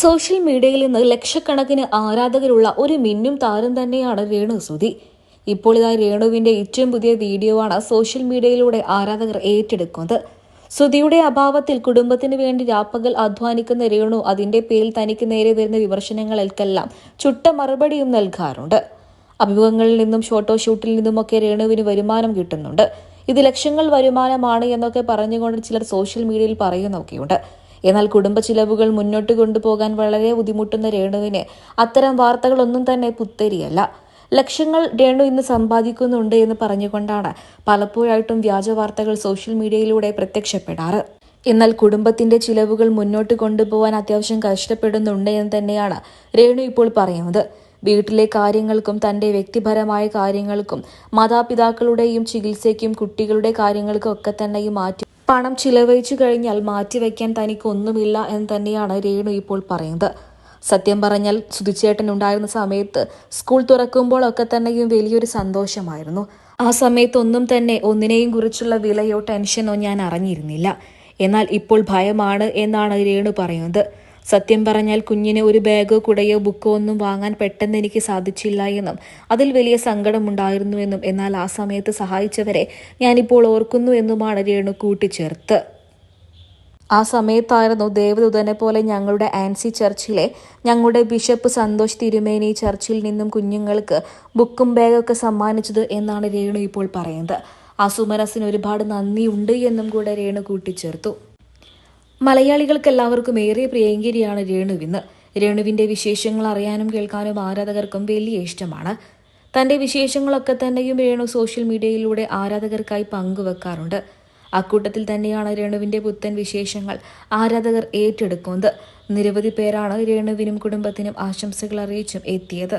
Social മീഡിയയിൽ നിന്ന് ലക്ഷക്കണക്കിന് ആരാധകരുള്ള ഒരു മിന്നും താരം തന്നെയാണ് രേണു സുധി. ഇപ്പോൾ ഇതാ രേണുവിന്റെ ഏറ്റവും പുതിയ വീഡിയോ ആണ് സോഷ്യൽ മീഡിയയിലൂടെ ആരാധകർ ഏറ്റെടുക്കുന്നത്. സുധിയുടെ അഭാവത്തിൽ കുടുംബത്തിന് വേണ്ടി രാപ്പകൽ അധ്വാനിക്കുന്ന രേണു അതിന്റെ പേരിൽ തനിക്ക് നേരെ വരുന്ന വിമർശനങ്ങൾക്കെല്ലാം ചുട്ട മറുപടിയും നൽകാറുണ്ട്. അഭിമുഖങ്ങളിൽ നിന്നും ഫോട്ടോഷൂട്ടിൽ നിന്നുമൊക്കെ രേണുവിന് വരുമാനം കിട്ടുന്നുണ്ട്. ഇത് ലക്ഷങ്ങൾ വരുമാനമാണ് എന്നൊക്കെ പറഞ്ഞുകൊണ്ട് ചിലർ സോഷ്യൽ മീഡിയയിൽ പറയുന്നൊക്കെയുണ്ട്. എന്നാൽ കുടുംബ ചിലവുകൾ മുന്നോട്ട് കൊണ്ടുപോകാൻ വളരെ ബുദ്ധിമുട്ടുന്ന രേണുവിന് അത്തരം വാർത്തകളൊന്നും തന്നെ പുത്തരിയല്ല. ലക്ഷങ്ങൾ രേണു ഇന്ന് സമ്പാദിക്കുന്നുണ്ട് എന്ന് പറഞ്ഞുകൊണ്ടാണ് പലപ്പോഴായിട്ടും വ്യാജ വാർത്തകൾ സോഷ്യൽ മീഡിയയിലൂടെ പ്രത്യക്ഷപ്പെടാറ്. എന്നാൽ കുടുംബത്തിന്റെ ചിലവുകൾ മുന്നോട്ട് കൊണ്ടുപോകാൻ അത്യാവശ്യം കഷ്ടപ്പെടുന്നുണ്ട് എന്ന് തന്നെയാണ് രേണു ഇപ്പോൾ പറയുന്നത്. വീട്ടിലെ കാര്യങ്ങൾക്കും തന്റെ വ്യക്തിപരമായ കാര്യങ്ങൾക്കും മാതാപിതാക്കളുടെയും ചികിത്സയ്ക്കും കുട്ടികളുടെ കാര്യങ്ങൾക്കും ഒക്കെ തന്നെയും മാറ്റി പണം ചിലവഴിച്ചു കഴിഞ്ഞാൽ മാറ്റിവെക്കാൻ തനിക്കൊന്നുമില്ല എന്ന് തന്നെയാണ് രേണു ഇപ്പോൾ പറയുന്നത്. സത്യം പറഞ്ഞാൽ സുധിച്ചേട്ടൻ ഉണ്ടായിരുന്ന സമയത്ത് സ്കൂൾ തുറക്കുമ്പോഴൊക്കെ തന്നെയും വലിയൊരു സന്തോഷമായിരുന്നു. ആ സമയത്ത് ഒന്നും തന്നെ ഒന്നിനെയും കുറിച്ചുള്ള വിലയോ ടെൻഷനോ ഞാൻ അറിഞ്ഞിരുന്നില്ല. എന്നാൽ ഇപ്പോൾ ഭയമാണ് എന്നാണ് രേണു പറയുന്നത്. സത്യം പറഞ്ഞാൽ കുഞ്ഞിന് ഒരു ബാഗോ കുടയോ ബുക്കോ ഒന്നും വാങ്ങാൻ പെട്ടെന്ന് എനിക്ക് സാധിച്ചില്ല എന്നും അതിൽ വലിയ സങ്കടമുണ്ടായിരുന്നുവെന്നും എന്നാൽ ആ സമയത്ത് സഹായിച്ചവരെ ഞാനിപ്പോൾ ഓർക്കുന്നു എന്നുമാണ് രേണു കൂട്ടിച്ചേർത്ത്. ആ സമയത്തായിരുന്നു ദേവദൂതനെ പോലെ ഞങ്ങളുടെ ആൻസി ചർച്ചിലെ ഞങ്ങളുടെ ബിഷപ്പ് സന്തോഷ് തിരുമേനി ചർച്ചിൽ നിന്നും കുഞ്ഞുങ്ങൾക്ക് ബുക്കും ബാഗൊക്കെ സമ്മാനിച്ചത് എന്നാണ് രേണു ഇപ്പോൾ പറയുന്നത്. ആ സുമനസിന് ഒരുപാട് നന്ദിയുണ്ട് എന്നും കൂടെ രേണു കൂട്ടിച്ചേർത്തു. മലയാളികൾക്ക് എല്ലാവർക്കും ഏറെ പ്രിയങ്കരിയാണ് രേണുവിന്ന് രേണുവിന്റെ വിശേഷങ്ങൾ അറിയാനും കേൾക്കാനും ആരാധകർക്കും വലിയ ഇഷ്ടമാണ്. തന്റെ വിശേഷങ്ങളൊക്കെ തന്നെയും രേണു സോഷ്യൽ മീഡിയയിലൂടെ ആരാധകർക്കായി പങ്കുവെക്കാറുണ്ട്. അക്കൂട്ടത്തിൽ തന്നെയാണ് രേണുവിന്റെ പുത്തൻ വിശേഷങ്ങൾ ആരാധകർ ഏറ്റെടുക്കുന്നത്. നിരവധി പേരാണ് രേണുവിനും കുടുംബത്തിനും ആശംസകൾ അറിയിച്ചും എത്തിയത്.